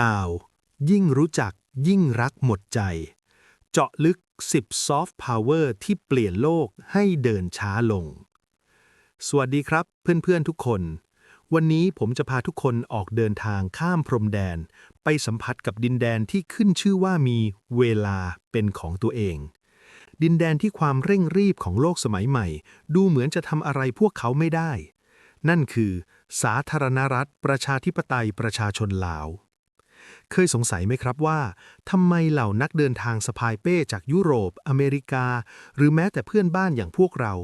ลาว ยิ่งรู้จักยิ่งรักหมดใจ เจาะลึก 10 ซอฟต์พาวเวอร์ที่เปลี่ยนโลกให้เดินช้าลง สวัสดีครับเพื่อนๆทุกคน วันนี้ผมจะพาทุกคนออกเดินทางข้ามพรมแดน ไปสัมผัสกับดินแดนที่ขึ้นชื่อว่ามีเวลาเป็นของตัวเอง ดินแดนที่ความเร่งรีบของโลกสมัยใหม่ ดูเหมือนจะทำอะไรพวกเขาไม่ได้ นั่นคือ สาธารณรัฐประชาธิปไตยประชาชนลาว เคยสงสัยไหมครับว่าทำไมเหล่านักเดินทางสะพายเป้จากยุโรป อเมริกา หรือแม้แต่เพื่อนบ้านอย่างพวกเรา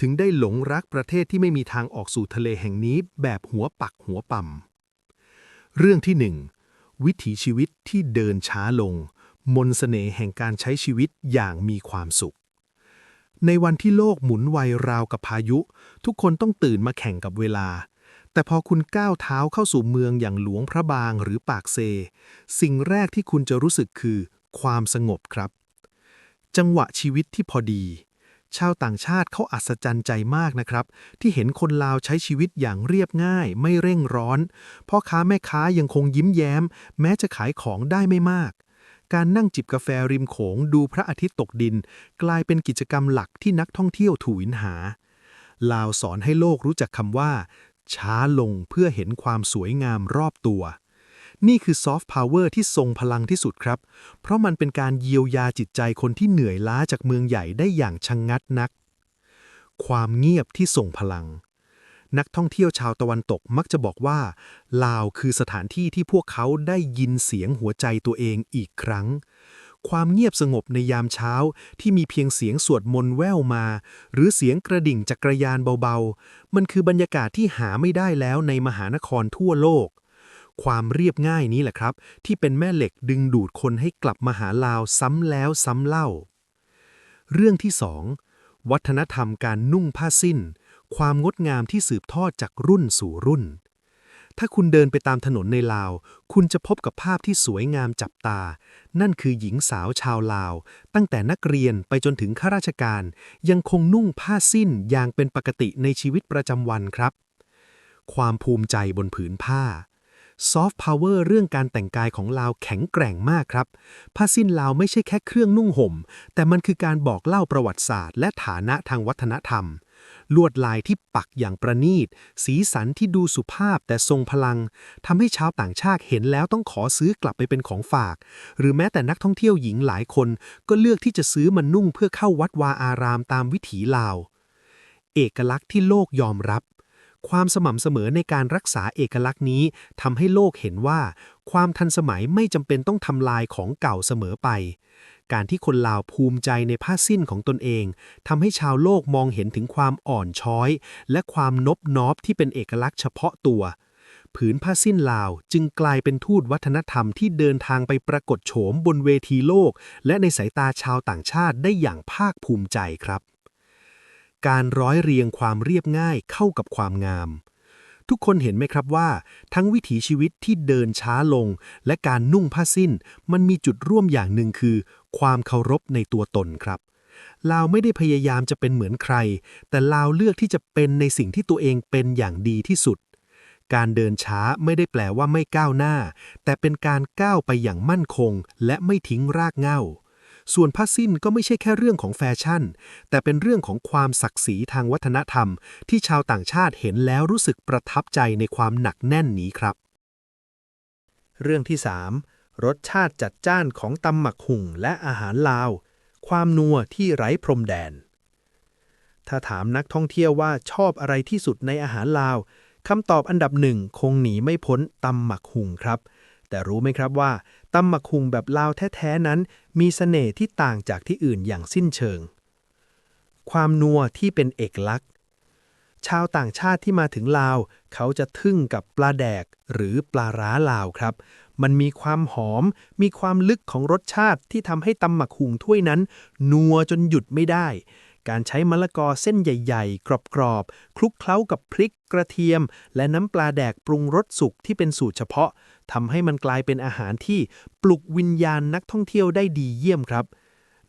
ถึงได้หลงรักประเทศที่ไม่มีทางออกสู่ทะเลแห่งนี้ แบบหัวปักหัวปั่มเรื่องที่หนึ่งวิถีชีวิตที่เดินช้าลง มนสเสน่ห์แห่งการใช้ชีวิตอย่างมีความสุข ในวันที่โลกหมุนไวราวกับพายุ ทุกคนต้องตื่นมาแข่งกับเวลา แต่พอคุณก้าวเท้าเข้าสู่เมืองอย่างหลวงพระบางหรือปากเซ สิ่งแรกที่คุณจะรู้สึกคือ ความสงบครับ จังหวะชีวิตที่พอดี ชาวต่างชาติเขาอัศจรรย์ใจมากนะครับ ที่เห็นคนลาวใช้ชีวิตอย่างเรียบง่าย ไม่เร่งร้อนพ่อค้าแม่ค้ายังคงยิ้มแย้ม แม้จะขายของได้ไม่มากการนั่งจิบกาแฟริมโขงดูพระอาทิตย์ตกดิน กลายเป็นกิจกรรมหลักที่นักท่องเที่ยวถูวินหา ลาวสอนให้โลกรู้จักคำว่า ช้าลงเพื่อเห็นความสวยงามรอบตัว นี่คือซอฟต์พาวเวอร์ที่ทรงพลังที่สุดครับ เพราะมันเป็นการเยียวยาจิตใจคนที่เหนื่อยล้าจากเมืองใหญ่ได้อย่างชะงงัดนัก ความเงียบที่ส่งพลัง นักท่องเที่ยวชาวตะวันตกมักจะบอกว่า ลาวคือสถานที่ที่พวกเขาได้ยินเสียงหัวใจตัวเองอีกครั้ง ความเงียบสงบในยามเช้าที่มีเพียงเสียงสวดมนต์แว่วมา หรือเสียงกระดิ่งจักรยานเบาๆ มันคือบรรยากาศที่หาไม่ได้แล้วในมหานครทั่วโลก ความเรียบง่ายนี้แหละครับ ที่เป็นแม่เหล็กดึงดูดคนให้กลับมาหาลาวซ้ำแล้วซ้ำเล่า เรื่องที่สองวัฒนธรรมการนุ่งผ้าสิ้น ความงดงามที่สืบทอดจากรุ่นสู่รุ่น ถ้าคุณเดินไปตามถนนในลาว คุณจะพบกับภาพที่สวยงามจับตา นั่นคือหญิงสาวชาวลาว ตั้งแต่นักเรียนไปจนถึงข้าราชการ ยังคงนุ่งผ้าสิ้นอย่างเป็นปกติในชีวิตประจำวันครับ ความภูมิใจบนผืนผ้าซอฟต์พาวเวอร์เรื่องการแต่งกายของลาวแข็งแกร่งมากครับ ผ้าสิ้นลาวไม่ใช่แค่เครื่องนุ่งห่ม แต่มันคือการบอกเล่าประวัติศาสตร์ และฐานะทางวัฒนธรรม ลวดลายที่ปักอย่างประณีต สีสันที่ดูสุภาพแต่ทรงพลังทำให้ชาวต่างชาติเห็นแล้วต้องขอซื้อกลับไปเป็นของฝาก หรือแม้แต่นักท่องเที่ยวหญิงหลายคน ก็เลือกที่จะซื้อมันนุ่งเพื่อเข้าวัดวาอารามตามวิถีลาว เอกลักษณ์ที่โลกยอมรับ ความสม่ำเสมอในการรักษาเอกลักษณ์นี้ทำให้โลกเห็นว่า ความทันสมัยไม่จำเป็นต้องทำลายของเก่าเสมอไป การที่คนลาวภูมิใจในผ้าสิ้นของตนเองทำให้ชาวโลกมองเห็นถึงความอ่อนช้อย และความนบนอบที่เป็นเอกลักษณ์เฉพาะตัว ผืนผ้าสิ้นลาวจึงกลายเป็นทูตวัฒนธรรมที่เดินทางไปปรากฏโฉมบนเวทีโลก และในสายตาชาวต่างชาติได้อย่างภาคภูมิใจครับ การร้อยเรียงความเรียบง่ายเข้ากับความงาม ทุกคนเห็นไหมครับว่า ทั้งวิถีชีวิตที่เดินช้าลง และการนุ่งผ้าสิ้น มันมีจุดร่วมอย่างหนึ่งคือ ความเคารพในตัวตนครับลาวไม่ได้พยายามจะเป็นเหมือนใคร แต่ลาวเลือกที่จะเป็นในสิ่งที่ตัวเองเป็นอย่างดีที่สุด การเดินช้าไม่ได้แปลว่าไม่ก้าวหน้า แต่เป็นการก้าวไปอย่างมั่นคง และไม่ทิ้งรากเหง้า ส่วนผ้าสิ้นก็ไม่ใช่แค่เรื่องของแฟชั่น แต่เป็นเรื่องของความศักดิ์ศรีทางวัฒนธรรม ที่ชาวต่างชาติเห็นแล้วรู้สึกประทับใจในความหนักแน่นนี้ครับ เรื่องที่ 3 รสชาติจัดจ้านของตำหมักหุ่งและอาหารลาว ความนัวที่ไร้พรมแดน ถ้าถามนักท่องเที่ยวว่าชอบอะไรที่สุดในอาหารลาวคำตอบอันดับหนึ่งคงหนีไม่พ้นตำหมักหุ่งครับ แต่รู้ไหมครับว่า ตำหมักหุ่งแบบลาวแท้ๆนั้น มีเสน่ห์ที่ต่างจากที่อื่นอย่างสิ้นเชิง ความนัวที่เป็นเอกลักษณ์ ชาวต่างชาติที่มาถึงลาว เขาจะทึ่งกับปลาแดกหรือปลาร้าลาวครับ มันมีความหอม มีความลึกของรสชาติที่ทำให้ตำหมักหุงถ้วยนั้น นัวจนหยุดไม่ได้การใช้มะละกอเส้นใหญ่ๆ กรอบๆ คลุกเคล้ากับพริกกระเทียม และน้ำปลาแดกปรุงรสสุกที่เป็นสูตรเฉพาะ ทำให้มันกลายเป็นอาหารที่ปลุกวิญญาณนักท่องเที่ยวได้ดีเยี่ยมครับ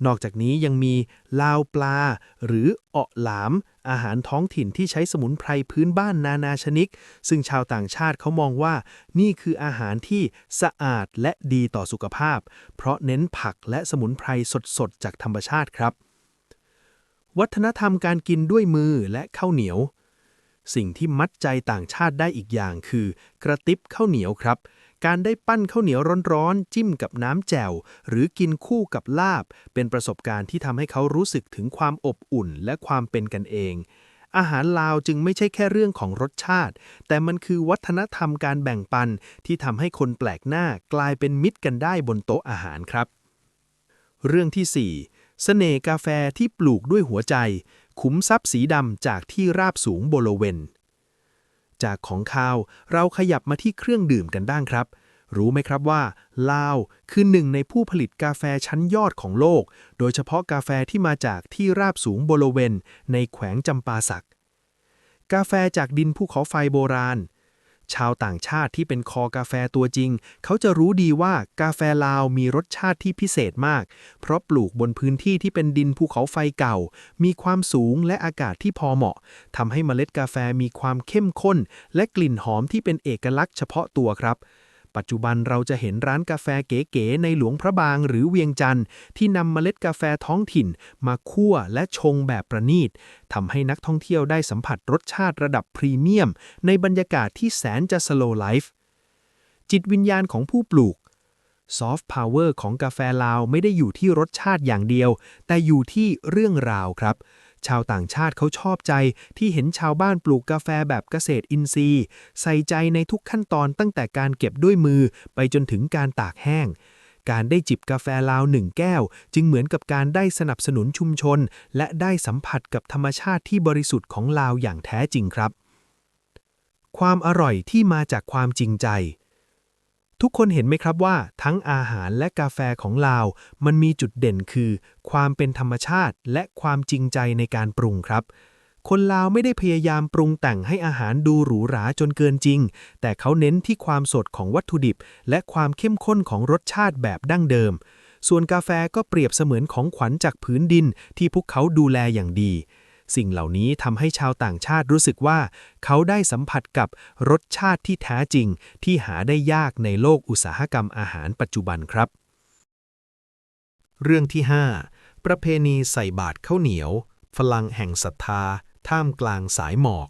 นอกจากนี้ยังมีลาวปลา หรือเอะหลาม อาหารท้องถิ่นที่ใช้สมุนไพรพื้นบ้านนานาชนิด ซึ่งชาวต่างชาติเขามองว่า นี่คืออาหารที่สะอาดและดีต่อสุขภาพ เพราะเน้นผักและสมุนไพรสดๆจากธรรมชาติครับ วัฒนธรรมการกินด้วยมือและข้าวเหนียวสิ่งที่มัดใจต่างชาติได้อีกอย่างคือ กระติบข้าวเหนียวครับ การได้ปั้นข้าวเหนียวร้อนๆ จิ้มกับน้ำแจ่ว หรือกินคู่กับลาบ เป็นประสบการณ์ที่ทำให้เขารู้สึกถึงความอบอุ่นและความเป็นกันเอง อาหารลาวจึงไม่ใช่แค่เรื่องของรสชาติ แต่มันคือวัฒนธรรมการแบ่งปันที่ทำให้คนแปลกหน้ากลายเป็นมิตรกันได้บนโต๊ะอาหารครับ เรื่องที่ 4 เสน่ห์กาแฟที่ปลูกด้วยหัวใจ ขุมทรัพย์สีดำจากที่ราบสูงโบโลเวน จากของคาว เราขยับมาที่เครื่องดื่มกันบ้างครับ รู้ไหมครับว่า ลาวคือหนึ่งในผู้ผลิตกาแฟชั้นยอดของโลก โดยเฉพาะกาแฟที่มาจากที่ราบสูงโบโลเวน ในแขวงจำปาสัก กาแฟจากดินภูเขาไฟโบราณ ชาวต่างชาติที่เป็นคอกาแฟตัวจริง เขาจะรู้ดีว่ากาแฟลาวมีรสชาติที่พิเศษมาก เพราะปลูกบนพื้นที่ที่เป็นดินภูเขาไฟเก่า มีความสูงและอากาศที่พอเหมาะทำให้เมล็ดกาแฟมีความเข้มข้น และกลิ่นหอมที่เป็นเอกลักษณ์เฉพาะตัวครับ ปัจจุบันเราจะเห็นร้านกาแฟเก๋ๆในหลวงพระบางหรือเวียงจันทร์ที่นำเมล็ดกาแฟท้องถิ่น มาคั่วและชงแบบประณีตทำให้นักท่องเที่ยวได้สัมผัสรสชาติระดับพรีเมียม ในบรรยากาศที่แสนจะสโลไลฟ์จิตวิญญาณของผู้ปลูกซอฟต์พาวเวอร์ของกาแฟลาวไม่ได้อยู่ที่รสชาติอย่างเดียว แต่อยู่ที่เรื่องราวครับ ชาวต่างชาติเขาชอบใจที่เห็นชาวบ้านปลูกกาแฟแบบเกษตรอินทรีย์ ใส่ใจในทุกขั้นตอนตั้งแต่การเก็บด้วยมือไปจนถึงการตากแห้ง การได้จิบกาแฟลาวหนึ่งแก้ว จึงเหมือนกับการได้สนับสนุนชุมชน และได้สัมผัสกับธรรมชาติที่บริสุทธิ์ของลาวอย่างแท้จริงครับ ความอร่อยที่มาจากความจริงใจ ทุกคนเห็นไหมครับว่า ทั้งอาหารและกาแฟของลาว มันมีจุดเด่นคือ ความเป็นธรรมชาติและความจริงใจในการปรุงครับ คนลาวไม่ได้พยายามปรุงแต่งให้อาหารดูหรูหราจนเกินจริง แต่เขาเน้นที่ความสดของวัตถุดิบ และความเข้มข้นของรสชาติแบบดั้งเดิม ส่วนกาแฟก็เปรียบเสมือนของขวัญจากผืนดินที่พวกเขาดูแลอย่างดี สิ่งเหล่านี้ทำให้ชาวต่างชาติรู้สึกว่า เขาได้สัมผัสกับรสชาติที่แท้จริง ที่หาได้ยากในโลกอุตสาหกรรมอาหารปัจจุบันครับ เรื่องที่ 5 ประเพณีใส่บาตรข้าวเหนียวพลังแห่งศรัทธา ท่ามกลางสายหมอก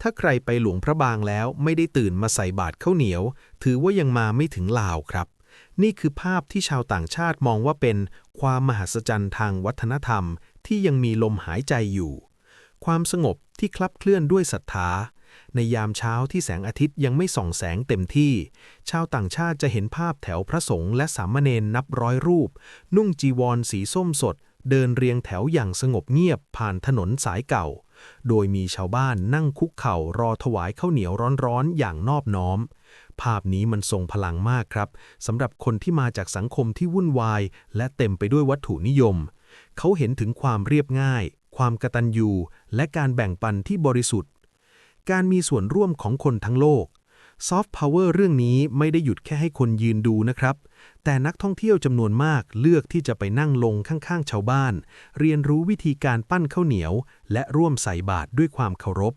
ถ้าใครไปหลวงพระบางแล้วไม่ได้ตื่นมาใส่บาตรข้าวเหนียว ถือว่ายังมาไม่ถึงลาวครับนี่คือภาพที่ชาวต่างชาติมองว่าเป็นความมหัศจรรย์ทางวัฒนธรรม ที่ยังมีลมหายใจอยู่ ความสงบที่คลับเคลื่อนด้วยศรัทธา ในยามเช้าที่แสงอาทิตย์ยังไม่ส่องแสงเต็มที่ ชาวต่างชาติจะเห็นภาพแถวพระสงฆ์และสามเณรนับร้อยรูป นุ่งจีวรสีส้มสด เดินเรียงแถวอย่างสงบเงียบผ่านถนนสายเก่า โดยมีชาวบ้านนั่งคุกเข่ารอถวายข้าวเหนียวร้อนๆอย่างนอบน้อมภาพนี้มันทรงพลังมากครับสำหรับคนที่มาจากสังคมที่วุ่นวาย และเต็มไปด้วยวัตถุนิยม เขาเห็นถึงความเรียบง่าย ความกตัญญู และการแบ่งปันที่บริสุทธิ์ การมีส่วนร่วมของคนทั้งโลกซอฟต์พาวเวอร์เรื่องนี้ไม่ได้หยุดแค่ให้คนยืนดูนะครับ แต่นักท่องเที่ยวจำนวนมากเลือกที่จะไปนั่งลงข้างๆ ชาวบ้าน เรียนรู้วิธีการปั้นข้าวเหนียว และร่วมใส่บาตรด้วยความเคารพ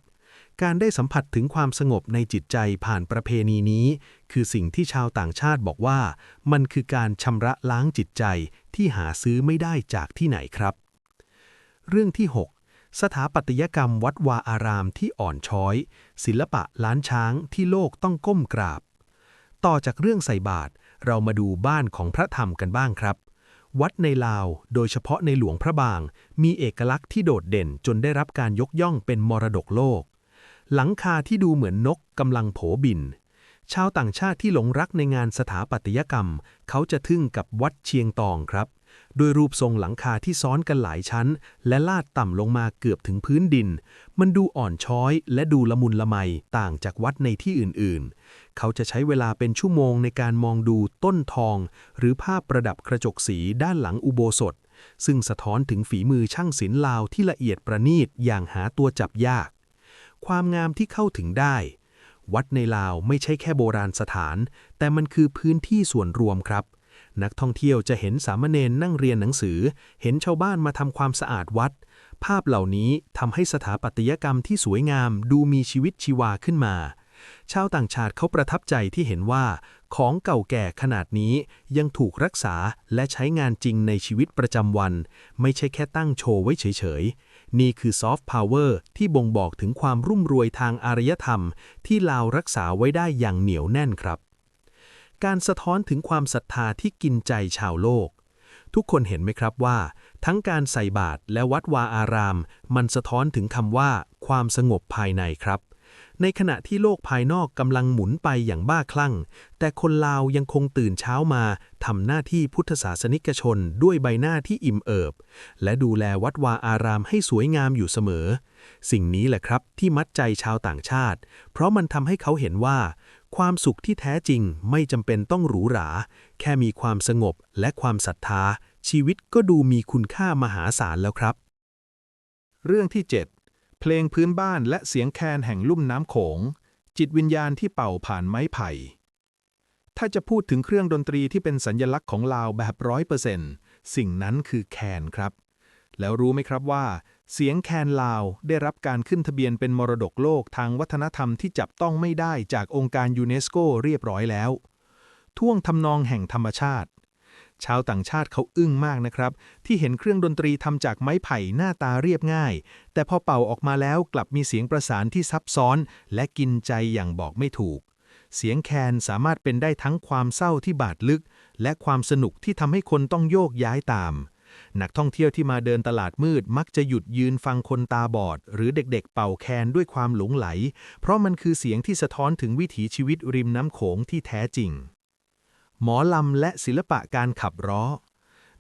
การได้สัมผัสถึงความสงบในจิตใจผ่านประเพณีนี้ คือสิ่งที่ชาวต่างชาติบอกว่า มันคือการชำระล้างจิตใจที่หาซื้อไม่ได้จากที่ไหนครับ เรื่องที่ 6 สถาปัตยกรรมวัดวาอารามที่อ่อนช้อย ศิลปะล้านช้างที่โลกต้องก้มกราบ ต่อจากเรื่องใส่บาตรเรามาดูบ้านของพระธรรมกันบ้างครับวัดในลาว โดยเฉพาะในหลวงพระบาง มีเอกลักษณ์ที่โดดเด่นจนได้รับการยกย่องเป็นมรดกโลก หลังคาที่ดูเหมือนนกกำลังโผบิน ชาวต่างชาติที่หลงรักในงานสถาปัตยกรรม เขาจะทึ่งกับวัดเชียงตองครับ ด้วยรูปทรงหลังคาที่ซ้อนกันหลายชั้น และลาดต่ำลงมาเกือบถึงพื้นดิน มันดูอ่อนช้อยและดูละมุนละไมต่างจากวัดในที่อื่นๆ เขาจะใช้เวลาเป็นชั่วโมงในการมองดูต้นทอง หรือภาพประดับกระจกสีด้านหลังอุโบสถซึ่งสะท้อนถึงฝีมือช่างศิลป์ลาวที่ละเอียดประณีตอย่างหาตัวจับยาก ความงามที่เข้าถึงได้ วัดในลาวไม่ใช่แค่โบราณสถาน แต่มันคือพื้นที่ส่วนรวมครับ นักท่องเที่ยวจะเห็นสามเณรนั่งเรียนหนังสือ เห็นชาวบ้านมาทำความสะอาดวัด ภาพเหล่านี้ทำให้สถาปัตยกรรมที่สวยงามดูมีชีวิตชีวาขึ้นมาชาวต่างชาติเขาประทับใจที่เห็นว่า ของเก่าแก่ขนาดนี้ยังถูกรักษาและใช้งานจริงในชีวิตประจำวัน ไม่ใช่แค่ตั้งโชว์ไว้เฉยๆ นี่คือซอฟต์พาวเวอร์ที่บ่งบอกถึงความรุ่มรวยทางอารยธรรม ที่ลาวรักษาไว้ได้อย่างเหนียวแน่นครับ การสะท้อนถึงความศรัทธาที่กินใจชาวโลก ทุกคนเห็นไหมครับว่า ทั้งการใส่บาตรและวัดวาอาราม มันสะท้อนถึงคำว่า ความสงบภายในครับ ในขณะที่โลกภายนอกกำลังหมุนไปอย่างบ้าคลั่ง แต่คนลาวยังคงตื่นเช้ามาทำหน้าที่พุทธศาสนิกชนด้วยใบหน้าที่อิ่มเอิบ และดูแลวัดวาอารามให้สวยงามอยู่เสมอ สิ่งนี้แหละครับที่มัดใจชาวต่างชาติ เพราะมันทำให้เขาเห็นว่า ความสุขที่แท้จริงไม่จำเป็นต้องหรูหรา แค่มีความสงบและความศรัทธา ชีวิตก็ดูมีคุณค่ามหาศาลแล้วครับ เรื่องที่ 7 เพลงพื้นบ้านและเสียงแคนแห่งลุ่มน้ำโขง จิตวิญญาณที่เป่าผ่านไม้ไผ่ ถ้าจะพูดถึงเครื่องดนตรีที่เป็นสัญญลักษณ์ของลาวแบบร้อยเปอร์เซนต์สิ่งนั้นคือแคนครับ แล้วรู้ไหมครับว่า เสียงแคนลาวได้รับการขึ้นทะเบียนเป็นมรดกโลกทางวัฒนธรรมที่จับต้องไม่ได้จากองค์การยูเนสโกเรียบร้อยแล้ว ท่วงทำนองแห่งธรรมชาติ ชาวต่างชาติเขาอึ้งมากนะครับ ที่เห็นเครื่องดนตรีทำจากไม้ไผ่หน้าตาเรียบง่าย แต่พอเป่าออกมาแล้วกลับมีเสียงประสานที่ซับซ้อน และกินใจอย่างบอกไม่ถูก เสียงแคนสามารถเป็นได้ทั้งความเศร้าที่บาดลึก และความสนุกที่ทำให้คนต้องโยกย้ายตามนักท่องเที่ยวที่มาเดินตลาดมืดมักจะหยุดยืนฟังคนตาบอด หรือเด็กๆ เป่าแคนด้วยความหลงไหล เพราะมันคือเสียงที่สะท้อนถึงวิถีชีวิตริมน้ำโขงที่แท้จริง หมอลำและศิลปะการขับร้อ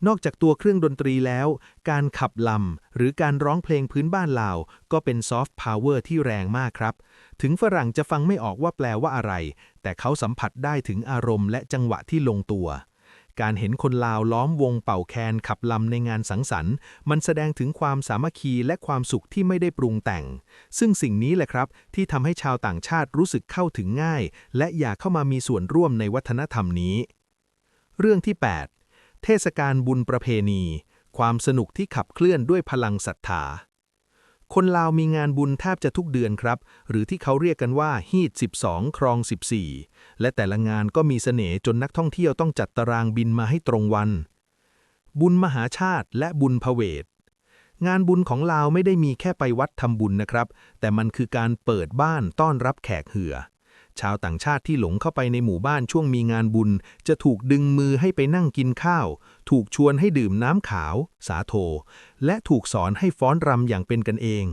นอกจากตัวเครื่องดนตรีแล้ว การขับลำหรือการร้องเพลงพื้นบ้านลาว ก็เป็นซอฟต์พาวเวอร์ที่แรงมากครับ ถึงฝรั่งจะฟังไม่ออกว่าแปลว่าอะไร แต่เขาสัมผัสได้ถึงอารมณ์และจังหวะที่ลงตัว การเห็นคนลาวล้อมวงเป่าแคนขับลำในงานสังสรรค์ มันแสดงถึงความสามัคคีและความสุขที่ไม่ได้ปรุงแต่ง ซึ่งสิ่งนี้แหละครับ ที่ทำให้ชาวต่างชาติรู้สึกเข้าถึงง่าย และอยากเข้ามามีส่วนร่วมในวัฒนธรรมนี้ เรื่องที่ 8 เทศกาลบุญประเพณี ความสนุกที่ขับเคลื่อนด้วยพลังศรัทธา คนลาวมีงานบุญแทบจะทุกเดือนครับ หรือที่เขาเรียกกันว่าฮีด12 ครอง 14 และแต่ละงานก็มีเสน่ห์จนนักท่องเที่ยวต้องจัดตารางบินมาให้ตรงวัน บุญมหาชาติและบุญพเวทงานบุญของลาวไม่ได้มีแค่ไปวัดทำบุญนะครับ แต่มันคือการเปิดบ้านต้อนรับแขกเหือ ชาวต่างชาติที่หลงเข้าไปในหมู่บ้านช่วงมีงานบุญ จะถูกดึงมือให้ไปนั่งกินข้าว ถูกชวนให้ดื่มน้ำขาว สาโท และถูกสอนให้ฟ้อนรำอย่างเป็นกันเอง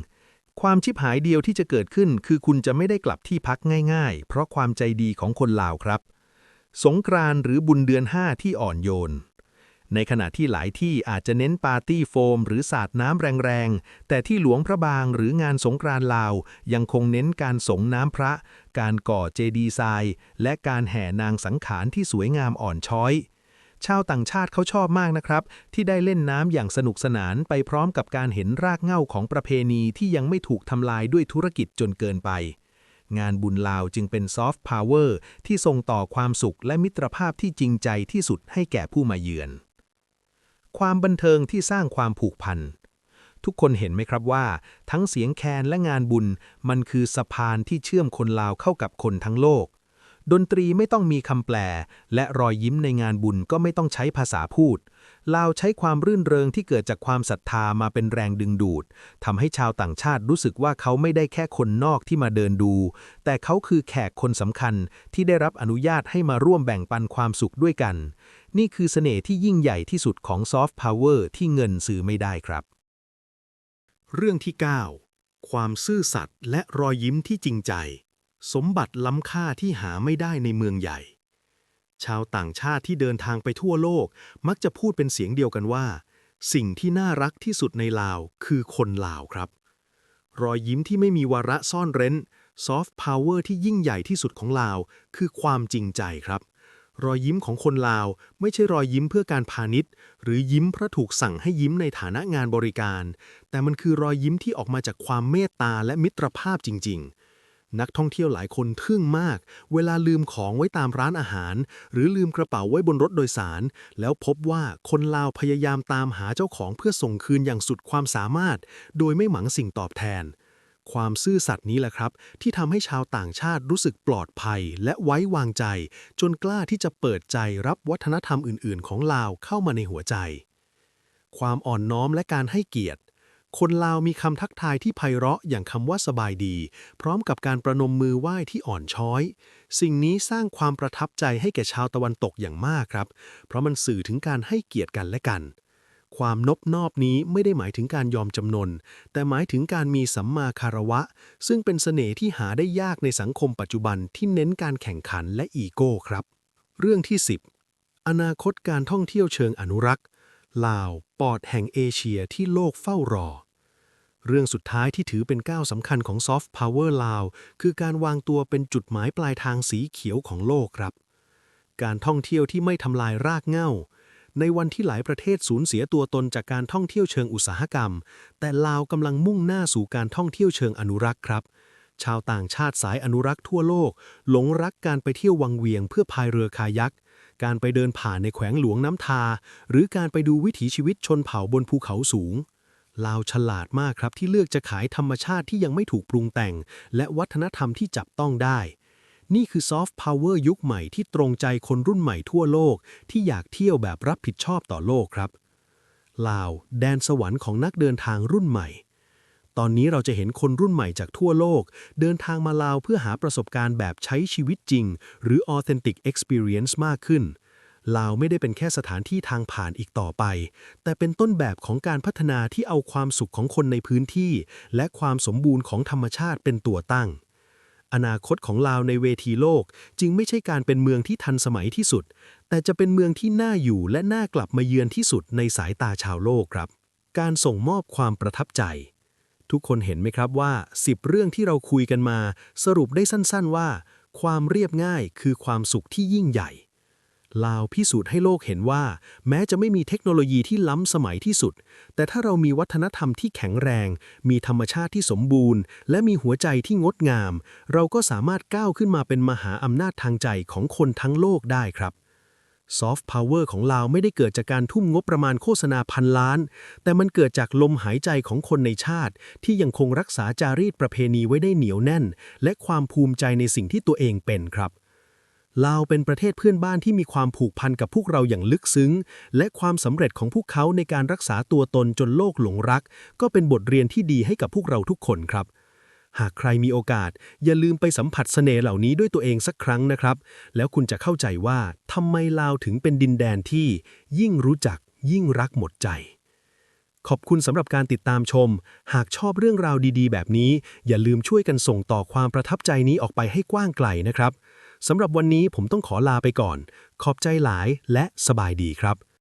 ความชิบหายเดียวที่จะเกิดขึ้น คือคุณจะไม่ได้กลับที่พักง่าย ๆ เพราะความใจดีของคนลาวครับ สงกรานหรือบุญเดือน5ที่อ่อนโยน ในขณะที่หลายที่อาจจะเน้นปาร์ตี้โฟม หรือสาดน้ำแรงๆ แต่ที่หลวงพระบางหรืองานสงกรานต์ลาว ยังคงเน้นการสงน้ำพระ การก่อเจดีย์ทราย และการแห่นางสังขารที่สวยงามอ่อนช้อย ชาวต่างชาติเขาชอบมากนะครับ ที่ได้เล่นน้ำอย่างสนุกสนานไปพร้อมกับการเห็นรากเหง้าของประเพณีที่ยังไม่ถูกทำลายด้วยธุรกิจจนเกินไปงานบุญลาวจึงเป็นซอฟต์พาวเวอร์ที่ส่งต่อความสุขและมิตรภาพที่จริงใจที่สุดให้แก่ผู้มาเยือน ความบันเทิงที่สร้างความผูกพัน ทุกคนเห็นไหมครับว่า ทั้งเสียงแคนและงานบุญ มันคือสะพานที่เชื่อมคนลาวเข้ากับคนทั้งโลก ดนตรีไม่ต้องมีคำแปล และรอยยิ้มในงานบุญก็ไม่ต้องใช้ภาษาพูด ลาวใช้ความรื่นเริงที่เกิดจากความศรัทธามาเป็นแรงดึงดูดทำให้ชาวต่างชาติรู้สึกว่าเขาไม่ได้แค่คนนอกที่มาเดินดู แต่เขาคือแขกคนสำคัญที่ได้รับอนุญาตให้มาร่วมแบ่งปันความสุขด้วยกัน นี่คือเสน่ห์ที่ยิ่งใหญ่ที่สุดของซอฟต์พาวเวอร์ที่เงินซื้อไม่ได้ครับ เรื่องที่ 9 ความซื่อสัตย์และรอยยิ้มที่จริงใจ สมบัติล้ำค่าที่หาไม่ได้ในเมืองใหญ่ ชาวต่างชาติที่เดินทางไปทั่วโลก มักจะพูดเป็นเสียงเดียวกันว่า สิ่งที่น่ารักที่สุดในลาวคือคนลาวครับ รอยยิ้มที่ไม่มีวาระซ่อนเร้นซอฟต์พาวเวอร์ที่ยิ่งใหญ่ที่สุดของลาว คือความจริงใจครับ รอยยิ้มของคนลาว ไม่ใช่รอยยิ้มเพื่อการพาณิชย์ หรือยิ้มเพราะถูกสั่งให้ยิ้มในฐานะงานบริการ แต่มันคือรอยยิ้มที่ออกมาจากความเมตตาและมิตรภาพจริง ๆ นักท่องเที่ยวหลายคนทึ่งมาก เวลาลืมของไว้ตามร้านอาหาร หรือลืมกระเป๋าไว้บนรถโดยสาร แล้วพบว่าคนลาวพยายามตามหาเจ้าของเพื่อส่งคืนอย่างสุดความสามารถ โดยไม่หวังสิ่งตอบแทน ความซื่อสัตย์นี้แหละครับ ที่ทำให้ชาวต่างชาติรู้สึกปลอดภัย และไว้วางใจ จนกล้าที่จะเปิดใจรับวัฒนธรรมอื่น ๆ ของลาวเข้ามาในหัวใจ ความอ่อนน้อมและการให้เกียรติ คนลาวมีคำทักทายที่ไพเราะอย่างคำว่าสบายดี พร้อมกับการประนมมือไหว้ที่อ่อนช้อย สิ่งนี้สร้างความประทับใจให้แก่ชาวตะวันตกอย่างมากครับ เพราะมันสื่อถึงการให้เกียรติกันและกัน ความนบนอบนี้ไม่ได้หมายถึงการยอมจำนน แต่หมายถึงการมีสัมมาคารวะ ซึ่งเป็นเสน่ห์ที่หาได้ยากในสังคมปัจจุบันที่เน้นการแข่งขันและอีโก้ครับ เรื่องที่ 10 อนาคตการท่องเที่ยวเชิงอนุรักษ์ลาว ปอดแห่งเอเชียที่โลกเฝ้ารอ เรื่องสุดท้ายที่ถือเป็นก้าวสำคัญของซอฟต์พาวเวอร์ลาวคือการวางตัวเป็นจุดหมายปลายทางสีเขียวของโลกครับ การท่องเที่ยวที่ไม่ทำลายรากเหง้า ในวันที่หลายประเทศสูญเสียตัวตนจากการท่องเที่ยวเชิงอุตสาหกรรม แต่ลาวกำลังมุ่งหน้าสู่การท่องเที่ยวเชิงอนุรักษ์ครับ ชาวต่างชาติสายอนุรักษ์ทั่วโลก หลงรักการไปเที่ยววังเวียงเพื่อพายเรือคายัก การไปเดินผ่านในแขวงหลวงน้ำทา หรือการไปดูวิถีชีวิตชนเผ่าบนภูเขาสูงลาวฉลาดมากครับที่เลือกจะขายธรรมชาติที่ยังไม่ถูกปรุงแต่ง และวัฒนธรรมที่จับต้องได้ นี่คือซอฟต์พาวเวอร์ยุคใหม่ที่ตรงใจคนรุ่นใหม่ทั่วโลก ที่อยากเที่ยวแบบรับผิดชอบต่อโลกครับ ลาว แดนสวรรค์ของนักเดินทางรุ่นใหม่ ตอนนี้เราจะเห็นคนรุ่นใหม่จากทั่วโลก เดินทางมาลาวเพื่อหาประสบการณ์แบบใช้ชีวิตจริง หรือ authentic experience มากขึ้นลาวไม่ได้เป็นแค่สถานที่ทางผ่านอีกต่อไป แต่เป็นต้นแบบของการพัฒนาที่เอาความสุขของคนในพื้นที่ และความสมบูรณ์ของธรรมชาติเป็นตัวตั้ง อนาคตของลาวในเวทีโลก จึงไม่ใช่การเป็นเมืองที่ทันสมัยที่สุด แต่จะเป็นเมืองที่น่าอยู่และน่ากลับมาเยือนที่สุดในสายตาชาวโลกครับ การส่งมอบความประทับใจ ทุกคนเห็นไหมครับว่า 10 เรื่องที่เราคุยกันมา สรุปได้สั้นๆว่า ความเรียบง่ายคือความสุขที่ยิ่งใหญ่ ลาวพิสูจน์ให้โลกเห็นว่า แม้จะไม่มีเทคโนโลยีที่ล้ำสมัยที่สุด แต่ถ้าเรามีวัฒนธรรมที่แข็งแรง มีธรรมชาติที่สมบูรณ์ และมีหัวใจที่งดงาม เราก็สามารถก้าวขึ้นมาเป็นมหาอำนาจทางใจของคนทั้งโลกได้ครับซอฟต์พาวเวอร์ของลาวไม่ได้เกิดจากการทุ่มงบประมาณโฆษณาพันล้าน แต่มันเกิดจากลมหายใจของคนในชาติ ที่ยังคงรักษาจารีตประเพณีไว้ได้เหนียวแน่น และความภูมิใจในสิ่งที่ตัวเองเป็นครับ ลาวเป็นประเทศเพื่อนบ้านที่มีความผูกพันกับพวกเราอย่างลึกซึ้ง และความสำเร็จของพวกเขาในการรักษาตัวตนจนโลกหลงรัก ก็เป็นบทเรียนที่ดีให้กับพวกเราทุกคนครับ หากใครมีโอกาส อย่าลืมไปสัมผัสเสน่ห์เหล่านี้ด้วยตัวเองสักครั้งนะครับ แล้วคุณจะเข้าใจว่าทำไมลาวถึงเป็นดินแดนที่ ยิ่งรู้จัก ยิ่งรักหมดใจขอบคุณสำหรับการติดตามชม หากชอบเรื่องราวดีๆ แบบนี้ อย่าลืมช่วยกันส่งต่อความประทับใจนี้ออกไปให้กว้างไกลนะครับ สำหรับวันนี้ผมต้องขอลาไปก่อน ขอบใจหลายและสบายดีครับ